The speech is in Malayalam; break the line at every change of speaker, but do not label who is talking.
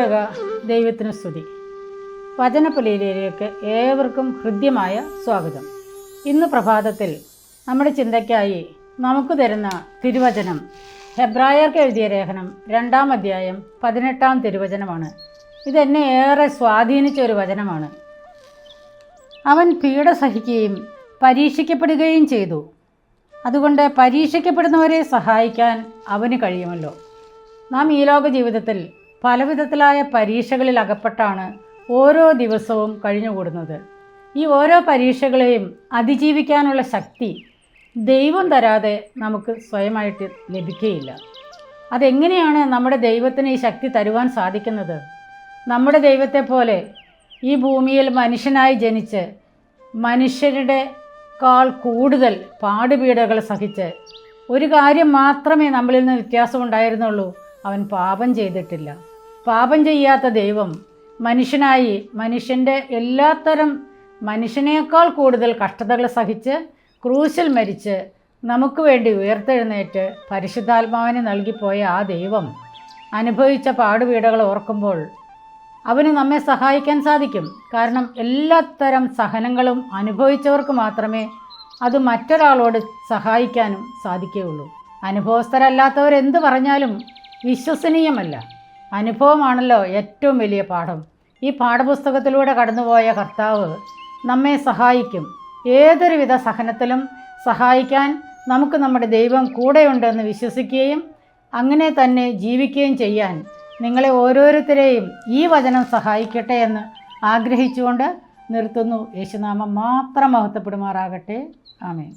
സർവലോക ദൈവത്തിന് സ്തുതി. വചനപ്പുലയിലേക്ക് ഏവർക്കും ഹൃദ്യമായ സ്വാഗതം. ഇന്ന് പ്രഭാതത്തിൽ നമ്മുടെ ചിന്തയ്ക്കായി നമുക്ക് തരുന്ന തിരുവചനം ഹെബ്രായർക്ക് എഴുതിയ ലേഖനം രണ്ടാം അധ്യായം പതിനെട്ടാം തിരുവചനമാണ്. ഇതെന്നെ ഏറെ സ്വാധീനിച്ച ഒരു വചനമാണ്. അവൻ പീഡ സഹിക്കുകയും പരീക്ഷിക്കപ്പെടുകയും ചെയ്തു. അതുകൊണ്ട് പരീക്ഷിക്കപ്പെടുന്നവരെ സഹായിക്കാൻ അവന് കഴിയുമല്ലോ. നാം ഈ ലോക ജീവിതത്തിൽ പലവിധത്തിലായ പരീക്ഷകളിൽ അകപ്പെട്ടാണ് ഓരോ ദിവസവും കഴിഞ്ഞുകൂടുന്നത്. ഈ ഓരോ പരീക്ഷകളെയും അതിജീവിക്കാനുള്ള ശക്തി ദൈവം തരാതെ നമുക്ക് സ്വയമായിട്ട് ലഭിക്കുകയില്ല അതെങ്ങനെയാണ് നമ്മുടെ ദൈവത്തിന് ഈ ശക്തി തരുവാൻ സാധിക്കുന്നത്? നമ്മുടെ ദൈവത്തെ പോലെ ഈ ഭൂമിയിൽ മനുഷ്യനായി ജനിച്ച് മനുഷ്യരുടെ കാൾ കൂടുതൽ പാടുപീടകൾ സഹിച്ച് ഒരു കാര്യം മാത്രമേ നമ്മളിൽ നിന്ന് വ്യത്യാസമുണ്ടായിരുന്നുള്ളൂ. അവൻ പാപം ചെയ്തിട്ടില്ല. പാപം ചെയ്യാത്ത ദൈവം മനുഷ്യനായി മനുഷ്യന്റെ എല്ലാത്തരം മനുഷ്യനേക്കാൾ കൂടുതൽ കഷ്ടതകൾ സഹിച്ച് ക്രൂശിൽ മരിച്ച് നമുക്ക് വേണ്ടി ഉയർത്തെഴുന്നേറ്റ് പരിശുദ്ധാത്മാവിനെ നൽകിപ്പോയ ആ ദൈവം അനുഭവിച്ച പാടുവീടകൾ ഓർക്കുമ്പോൾ അവന് നമ്മെ സഹായിക്കാൻ സാധിക്കും. കാരണം എല്ലാത്തരം സഹനങ്ങളും അനുഭവിച്ചവർക്ക് മാത്രമേ അത് മറ്റൊരാളോട് സഹായിക്കാനും സാധിക്കുകയുള്ളൂ. അനുഭവസ്ഥരല്ലാത്തവർ എന്ത് പറഞ്ഞാലും വിശ്വസനീയമല്ല. അനുഭവമാണല്ലോ ഏറ്റവും വലിയ പാഠം. ഈ പാഠപുസ്തകത്തിലൂടെ കടന്നുപോയ കർത്താവ് നമ്മെ സഹായിക്കും. ഏതൊരുവിധ സഹനത്തിലും സഹായിക്കാൻ നമുക്ക് നമ്മുടെ ദൈവം കൂടെയുണ്ടെന്ന് വിശ്വസിക്കുകയും അങ്ങനെ തന്നെ ജീവിക്കുകയും ചെയ്യാൻ നിങ്ങളെ ഓരോരുത്തരെയും ഈ വചനം സഹായിക്കട്ടെ എന്ന് ആഗ്രഹിച്ചുകൊണ്ട് നിർത്തുന്നു. യേശുനാമം മാത്രം മഹത്വപ്പെടുമാറാകട്ടെ. ആമേൻ.